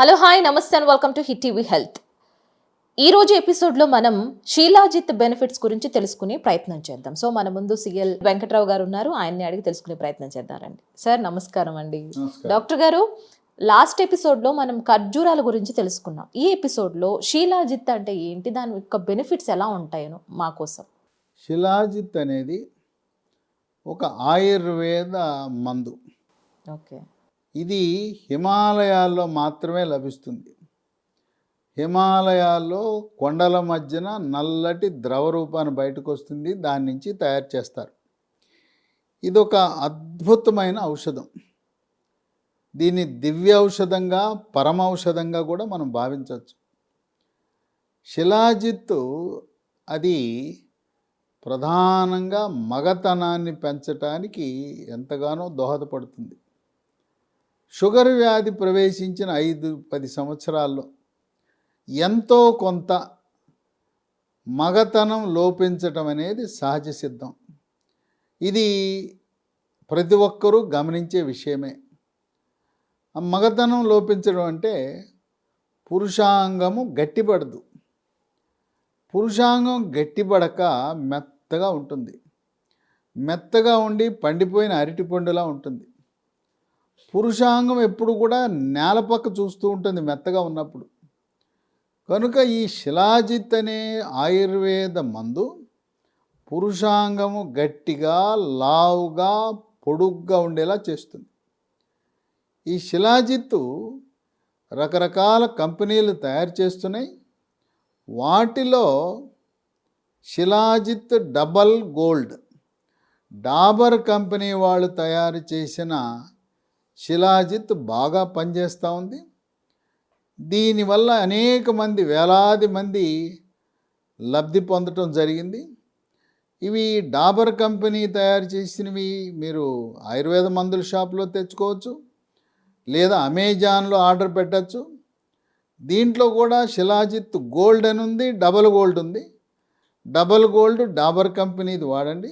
Hello hi నమస్తే and welcome to hit TV health. ఈ రోజు ఎపిసోడ్లో మనం షీలాజిత్ బెనిఫిట్స్ గురించి తెలుసుకునే ప్రయత్నం చేద్దాం. సో మన ముందు సిఎల్ వెంకట్రావు గారు ఉన్నారు. ఆయన్ని అడిగి తెలుసుకునే ప్రయత్నం చేద్దామండి సార్ నమస్కారం అండి. డాక్టర్ గారు లాస్ట్ ఎపిసోడ్లో మనం ఖర్జూరాల గురించి తెలుసుకున్నాం. ఈ ఎపిసోడ్లో షీలాజిత్ అంటే ఏంటి? దాని యొక్క బెనిఫిట్స్ ఎలా ఉంటాయను మా కోసం? శిలాజిత్ అనేది ఒక ఆయుర్వేద మందు. ఓకే. ఇది హిమాలయాల్లో మాత్రమే లభిస్తుంది. హిమాలయాల్లో కొండల మధ్యన నల్లటి ద్రవ రూపాన్ని బయటకు వస్తుంది దాని నుంచి తయారు చేస్తారు. ఇది ఒక అద్భుతమైన ఔషధం. దీన్ని దివ్య ఔషధంగా పరమ ఔషధంగా కూడా మనం భావించవచ్చు. శిలాజిత్తు అది ప్రధానంగా మగతనాన్ని పెంచటానికి ఎంతగానో దోహదపడుతుంది. షుగర్ వ్యాధి ప్రవేశించిన ఐదు పది సంవత్సరాల్లో ఎంతో కొంత మగతనం లోపించటం అనేది సహజ సిద్ధం. ఇది ప్రతి ఒక్కరూ గమనించే విషయమే. ఆ మగతనం లోపించడం అంటే పురుషాంగము గట్టిపడదు. పురుషాంగం గట్టిపడక మెత్తగా ఉంటుంది. మెత్తగా ఉండి పండిపోయిన అరటిపండులా ఉంటుంది. పురుషాంగం ఎప్పుడు కూడా నేల పక్క చూస్తూ ఉంటుంది మెత్తగా ఉన్నప్పుడు. కనుక ఈ శిలాజిత్ అనే ఆయుర్వేద మందు పురుషాంగము గట్టిగా లావుగా పొడుగ్గా ఉండేలా చేస్తుంది. ఈ శిలాజిత్తు రకరకాల కంపెనీలు తయారు చేస్తున్నాయి. వాటిలో shilajit double gold Dabur company వాళ్ళు తయారు చేసిన శిలాజిత్ బాగా పనిచేస్తూ ఉంది. దీనివల్ల అనేక మంది వేలాది మంది లబ్ధి పొందటం జరిగింది. ఇవి డాబర్ కంపెనీ తయారు చేసినవి మీరు ఆయుర్వేద మందుల షాప్లో తెచ్చుకోవచ్చు లేదా అమెజాన్లో ఆర్డర్ పెట్టచ్చు. దీంట్లో కూడా శిలాజిత్ గోల్డ్ అని ఉంది డబల్ గోల్డ్ ఉంది. డబల్ గోల్డ్ డాబర్ కంపెనీది వాడండి.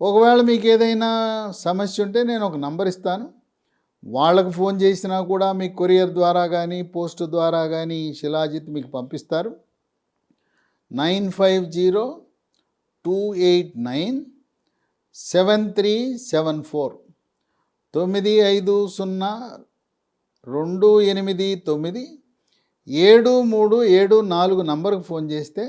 ఒకవేళ మీకు ఏదైనా సమస్య ఉంటే నేను ఒక నంబర్ ఇస్తాను. వాళ్ళకు ఫోన్ చేసినా కూడా మీకు కొరియర్ ద్వారా కానీ పోస్ట్ ద్వారా కానీ శిలాజిత్ మీకు పంపిస్తారు. Nine five zero two eight nine seven three seven four తొమ్మిది ఐదు సున్నా రెండు ఎనిమిది తొమ్మిది ఏడు మూడు ఏడు నాలుగు నంబర్కి ఫోన్ చేస్తే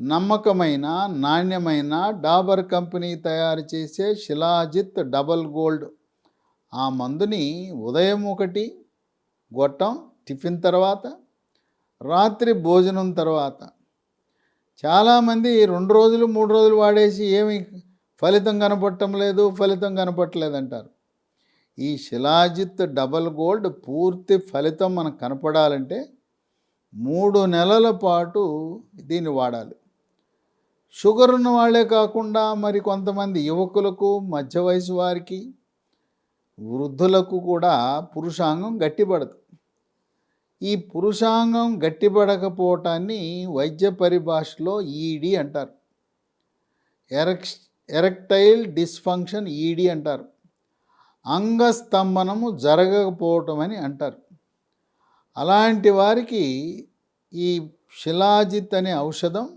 నమ్మకమైన నాణ్యమైన డాబర్ కంపెనీ తయారు చేసే శిలాజిత్ డబల్ గోల్డ్ ఆ మందుని ఉదయం ఒకటి గొట్టం టిఫిన్ తర్వాత రాత్రి భోజనం తర్వాత. చాలామంది రెండు రోజులు మూడు రోజులు వాడేసి ఏమి ఫలితం కనపడటం లేదు ఫలితం కనపట్టలేదంటారు ఈ శిలాజిత్ డబల్ గోల్డ్ పూర్తి ఫలితం మనకు కనపడాలంటే మూడు నెలల పాటు దీన్ని వాడాలి. షుగర్ ఉన్న వాళ్ళే కాకుండా మరి కొంతమంది యువకులకు మధ్య వయసు వారికి వృద్ధులకు కూడా పురుషాంగం గట్టిపడదు. ఈ పురుషాంగం గట్టిపడకపోవటాన్ని వైద్య పరిభాషలో ఈడి అంటారు. ఎరెక్స్ ఎరెక్టైల్ డిస్ఫంక్షన్ ఈడి అంటారు. అంగస్తంభనము జరగకపోవటం అని అంటారు. అలాంటి వారికి ఈ శిలాజిత్ అనే ఔషధం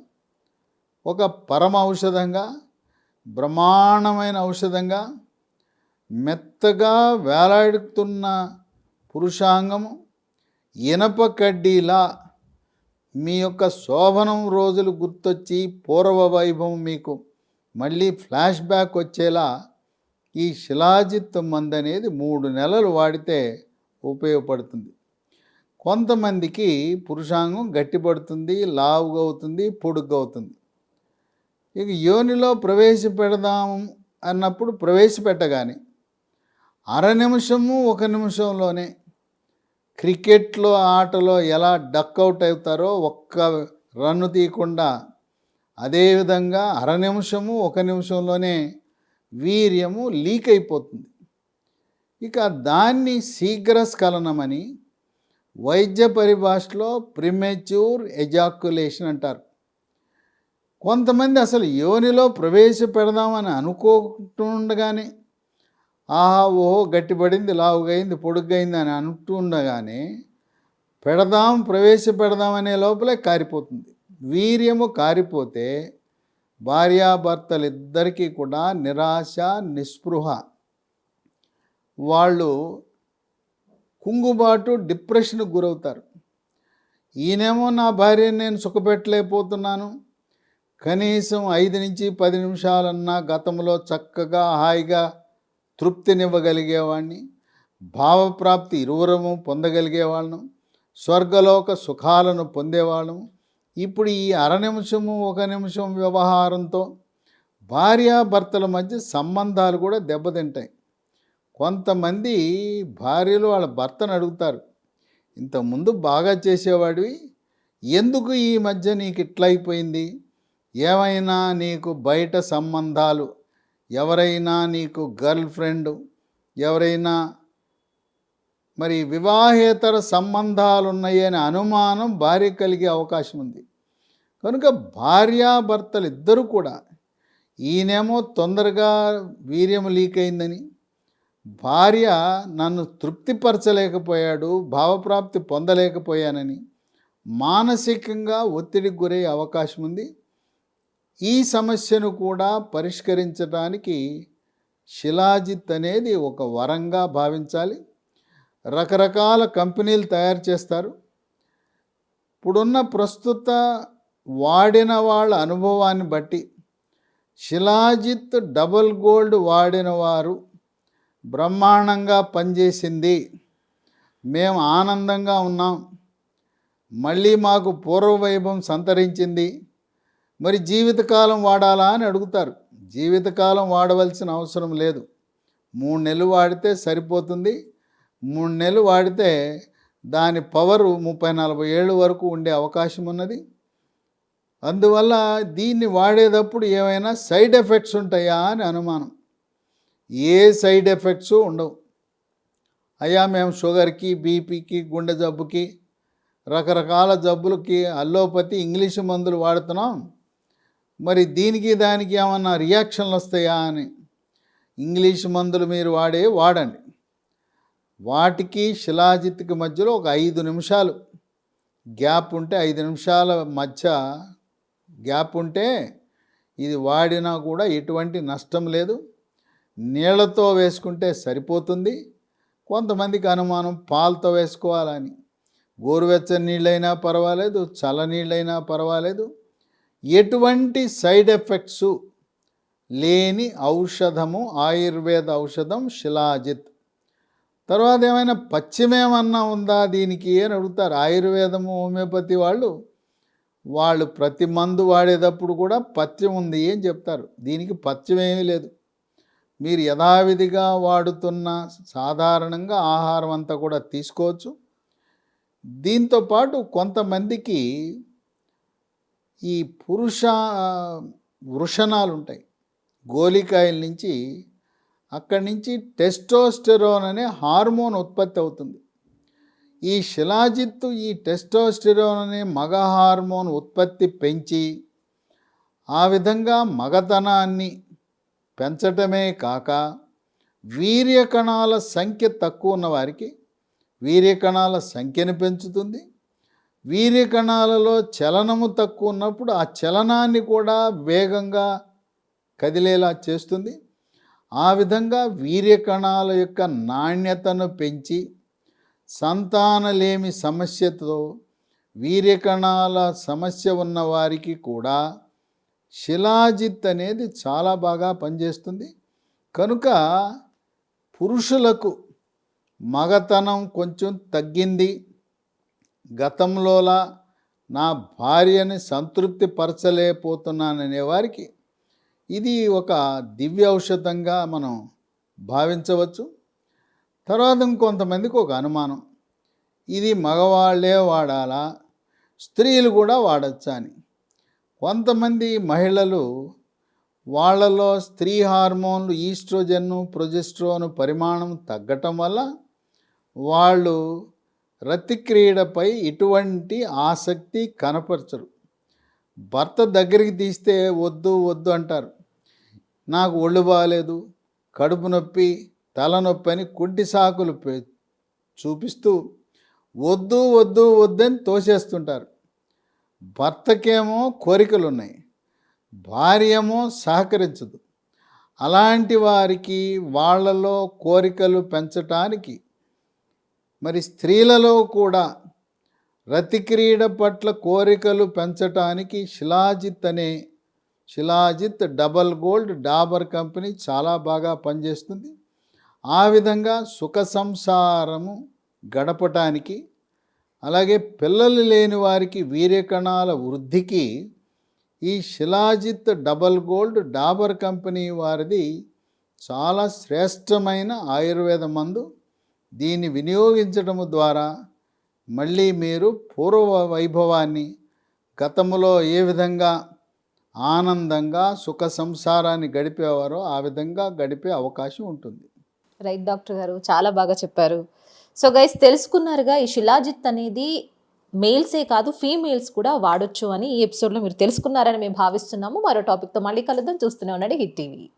ఒక పరమ ఔషధంగా బ్రహ్మాండమైన ఔషధంగా మెత్తగా వేలాడుతున్న పురుషాంగము ఇనప కడ్డీలా మీ యొక్క శోభనం రోజులు గుర్తొచ్చి పూర్వ వైభవం మీకు మళ్ళీ ఫ్లాష్ బ్యాక్ వచ్చేలా ఈ శిలాజిత్ మందు అనేది మూడు నెలలు వాడితే ఉపయోగపడుతుంది. కొంతమందికి పురుషాంగం గట్టిపడుతుంది లావుగా అవుతుంది పొడుగ్గా అవుతుంది ఇక యోనిలో ప్రవేశపెడదాం అన్నప్పుడు ప్రవేశపెట్టగానే అర నిమిషము ఒక నిమిషంలోనే క్రికెట్లో ఆటలో ఎలా డక్అవుట్ అవుతారో ఒక్క రన్ను తీయకుండా అదేవిధంగా అర నిమిషము ఒక నిమిషంలోనే వీర్యము లీక్ అయిపోతుంది. ఇక దాన్ని శీఘ్రస్ఖలనమని వైద్య పరిభాషలో ప్రిమెచ్యూర్ ఎజాక్యులేషన్ అంటారు. కొంతమంది అసలు యోనిలో ప్రవేశపెడదామని అనుకుంటుండగానే ఆహా ఓహో గట్టిపడింది లావుగైంది పొడుగ్గైంది అని అంటుండగానే పెడదాం ప్రవేశపెడదాం అనే లోపలే కారిపోతుంది. వీర్యము కారిపోతే భార్యాభర్తలిద్దరికీ కూడా నిరాశ నిస్పృహ. వాళ్ళు కుంగుబాటు డిప్రెషన్కి గురవుతారు. ఈయనేమో నా భార్యను నేను సుఖపెట్టలేకపోతున్నాను. కనీసం ఐదు నుంచి పది నిమిషాలన్నా గతంలో చక్కగా హాయిగా తృప్తినివ్వగలిగేవాడిని భావప్రాప్తి ఇరువురము పొందగలిగేవాళ్ళను స్వర్గలోక సుఖాలను పొందేవాళ్ళము. ఇప్పుడు ఈ అర నిమిషము ఒక నిమిషం వ్యవహారంతో భార్యాభర్తల మధ్య సంబంధాలు కూడా దెబ్బతింటాయి. కొంతమంది భార్యలు వాళ్ళ భర్తను అడుగుతారు ఇంతకుముందు బాగా చేసేవాడివి ఎందుకు ఈ మధ్య నీకు ఇట్లా అయిపోయింది ఏమైనా నీకు బయట సంబంధాలు ఎవరైనా నీకు గర్ల్ ఫ్రెండ్ ఎవరైనా మరి వివాహేతర సంబంధాలు ఉన్నాయి అనే అనుమానం భార్య కలిగే అవకాశం ఉంది. కనుక భార్యాభర్తలు ఇద్దరు కూడా ఈయనేమో తొందరగా వీర్యం లీక్ అయిందని భార్య నన్ను తృప్తిపరచలేకపోయాడు భావప్రాప్తి పొందలేకపోయానని మానసికంగా ఒత్తిడికి గురయ్యే అవకాశం ఉంది. ఈ సమస్యను కూడా పరిష్కరించడానికి శిలాజిత్ అనేది ఒక వరంగా భావించాలి. రకరకాల కంపెనీలు తయారు చేస్తారు. ఇప్పుడున్న ప్రస్తుత వాడిన వాళ్ళ అనుభవాన్ని బట్టి శిలాజిత్ డబల్ గోల్డ్ వాడిన వారు బ్రహ్మాండంగా పనిచేసింది. మేము ఆనందంగా ఉన్నాం. మళ్ళీ మాకు పూర్వవైభవం సంతరించింది. మరి జీవితకాలం వాడాలా అని అడుగుతారు. జీవితకాలం వాడవలసిన అవసరం లేదు. మూడు నెలలు వాడితే సరిపోతుంది. మూడు నెలలు వాడితే దాని పవరు ముప్పై నలభై ఏళ్ళ వరకు ఉండే అవకాశం ఉన్నది. అందువల్ల దీన్ని వాడేటప్పుడు ఏమైనా సైడ్ ఎఫెక్ట్స్ ఉంటాయా అని అనుమానం. ఏ సైడ్ ఎఫెక్ట్స్ ఉండవు. అయ్యా మేము షుగర్కి బీపీకి గుండె జబ్బుకి రకరకాల జబ్బులకి అల్లోపతి ఇంగ్లీష్ మందులు వాడుతున్నాం. మరి దీనికి దానికి ఏమన్నా రియాక్షన్లు వస్తాయా అని? ఇంగ్లీష్ మందులు మీరు వాడే వాడండి. వాటికి శిలాజిత్కి మధ్యలో ఒక ఐదు నిమిషాలు. గ్యాప్ ఉంటే ఐదు నిమిషాల మధ్య గ్యాప్ ఉంటే ఇది వాడినా కూడా ఎటువంటి నష్టం లేదు. నీళ్ళతో వేసుకుంటే సరిపోతుంది. కొంతమందికి అనుమానం పాలతో వేసుకోవాలని. గోరువెచ్చని నీళ్ళైనా పర్వాలేదు చల్ల నీళ్ళైనా పర్వాలేదు. ఎటువంటి సైడ్ ఎఫెక్ట్స్ లేని ఔషధము ఆయుర్వేద ఔషధం శిలాజిత్. తర్వాత ఏమైనా పశ్చిమేమన్నా ఉందా దీనికి అని అడుగుతారు. ఆయుర్వేదము హోమియోపతి వాళ్ళు వాళ్ళు ప్రతి మందు వాడేటప్పుడు కూడా పత్యం ఉంది అని చెప్తారు. దీనికి పత్యమేమీ లేదు. మీరు యథావిధిగా వాడుతున్న సాధారణంగా ఆహారం అంతా కూడా తీసుకోవచ్చు. దీంతో పాటు కొంతమందికి ఈ పురుష వృషణాలు ఉంటాయి గోలికాయల నుంచి అక్కడి నుంచి టెస్టోస్టెరోన్ అనే హార్మోన్ ఉత్పత్తి అవుతుంది. ఈ శిలాజిత్తు ఈ టెస్టోస్టెరోన్ అనే మగ హార్మోన్ ఉత్పత్తి పెంచి ఆ విధంగా మగతనాన్ని పెంచటమే కాక వీర్యకణాల సంఖ్య తక్కువ ఉన్న వారికి వీర్యకణాల సంఖ్యను పెంచుతుంది. వీర్యకణాలలో చలనము తక్కువ ఉన్నప్పుడు ఆ చలనాన్ని కూడా వేగంగా కదిలేలా చేస్తుంది. ఆ విధంగా వీర్యకణాల యొక్క నాణ్యతను పెంచి సంతానలేమి సమస్యతో వీర్యకణాల సమస్య ఉన్న వారికి కూడా శిలాజిత్ అనేది చాలా బాగా పనిచేస్తుంది. కనుక పురుషులకు మగతనం కొంచెం తగ్గింది. గతంలోలా నా భార్యని సంతృప్తి పరచలేకపోతున్నాననే వారికి ఇది ఒక దివ్య ఔషధంగా మనం భావించవచ్చు. తర్వాత ఇంకొంతమందికి ఒక అనుమానం. ఇది మగవాళ్ళే వాడాలా? స్త్రీలు కూడా వాడచ్చా అని కొంతమంది మహిళలు వాళ్ళలో స్త్రీ హార్మోన్లు ఈస్ట్రోజన్ను ప్రొజెస్ట్రోన్ పరిమాణం తగ్గటం వల్ల వాళ్ళు రతిక్రీడపై ఎటువంటి ఆసక్తి కనపరచరు. భర్త దగ్గరికి తీస్తే వద్దు వద్దు అంటారు. నాకు ఒళ్ళు బాగాలేదు కడుపు నొప్పి తలనొప్పి అని కుంటి సాకులు చూపిస్తూ వద్దు వద్దు వద్దని తోసేస్తుంటారు. భర్తకేమో కోరికలు ఉన్నాయి భార్యమో సహకరించదు. అలాంటి వారికి వాళ్ళలో కోరికలు పెంచటానికి మరి స్త్రీలలో కూడా రతిక్రీడ పట్ల కోరికలు పెంచటానికి శిలాజిత్ అనే shilajit double gold Dabur company చాలా బాగా పనిచేస్తుంది. ఆ విధంగా సుఖ సంసారము గడపటానికి అలాగే పిల్లలు లేని వారికి వీర్యకణాల వృద్ధికి ఈ shilajit double gold Dabur company వారిది చాలా శ్రేష్టమైన ఆయుర్వేద మందు. దీన్ని వినియోగించడం ద్వారా మళ్ళీ మీరు పూర్వ వైభవాన్ని గతంలో ఏ విధంగా ఆనందంగా సుఖ సంసారాన్ని గడిపేవారో ఆ విధంగా గడిపే అవకాశం ఉంటుంది. రైట్ డాక్టర్ గారు చాలా బాగా చెప్పారు. సో గైస్ తెలుసుకున్నారుగా ఈ శిలాజిత్ అనేది మేల్సే కాదు ఫీమేల్స్ కూడా వాడొచ్చు అని ఈ ఎపిసోడ్లో మీరు తెలుసుకున్నారని మేము భావిస్తున్నాము. మరో టాపిక్తో మళ్ళీ కలుద్దాం. చూస్తూనే ఉండండి హిట్ టీవీ.